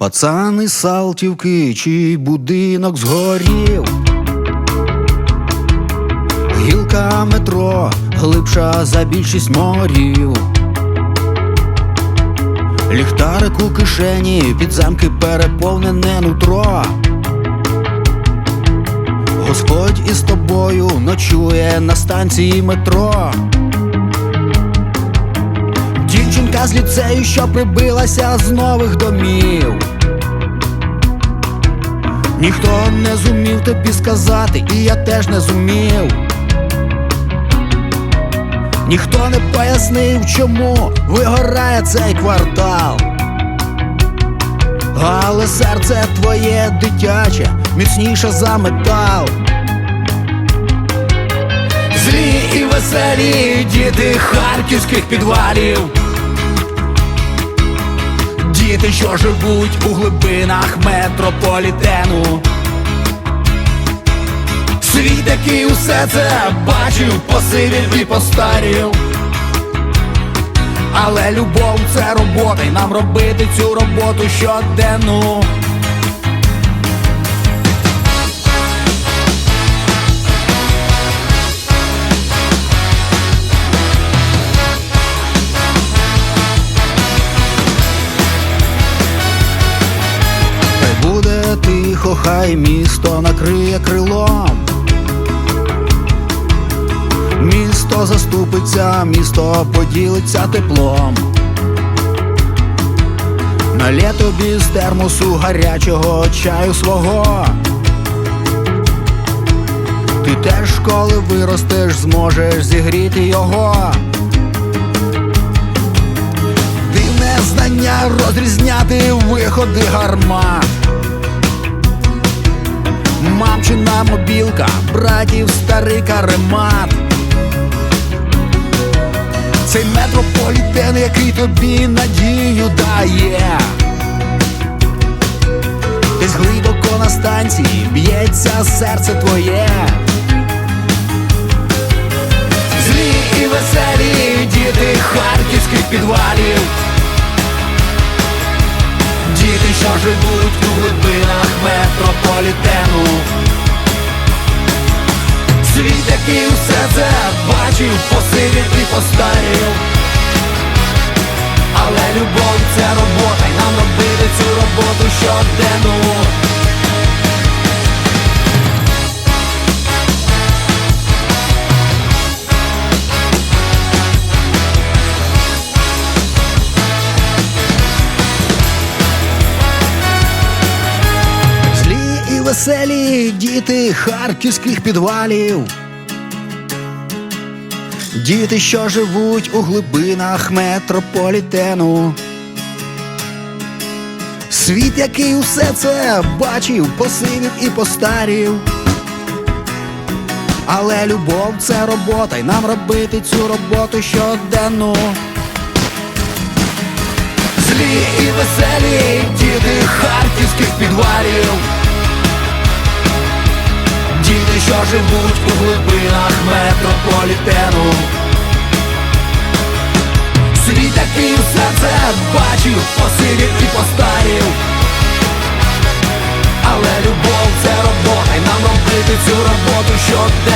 Пацани Салтівки, чий будинок згорів. Гілка метро глибша за більшість морів. Ліхтарик у кишені, підземки переповнене нутро. Господь із тобою ночує на станції метро. З ліцею, що прибилася з нових домів. Ніхто не зумів тобі сказати, і я теж не зумів. Ніхто не пояснив, чому вигорає цей квартал. Але серце твоє дитяче, міцніше за метал. Злі і веселі діти харківських підвалів. Діти, що живуть у глибинах метрополітену. Світ, який усе це бачив, посивів і постарів. Але любов це робота, і нам робити цю роботу щоденну. Тихо, хай місто накриє крилом. Місто заступиться, місто поділиться теплом. Налє тобі з термосу гарячого чаю свого. Ти теж, коли виростеш, зможеш зігріти його. Дивне знання розрізняти виходи гармат. Мамчина мобілка, братів старий каремат. Цей метрополітен, який тобі надію дає. Десь глибоко на станції б'ється серце твоє. Злі і веселі діти харківських підвалів. Діти, що живуть метрополітену. Світ, який усе це бачив, посивів і постарів. Але любов це робота, і нам робити цю роботу щоденну. Веселі діти харківських підвалів. Діти, що живуть у глибинах метрополітену. Світ, який усе це бачив, посивів і постарів. Але любов це робота, і нам робити цю роботу щоденну. Злі і веселі діти харківських підвалів. Що живуть у глибинах метрополітену. Світ, який все це бачив, посивів і постарів. Але любов це робота, і нам робити цю роботу щоденно.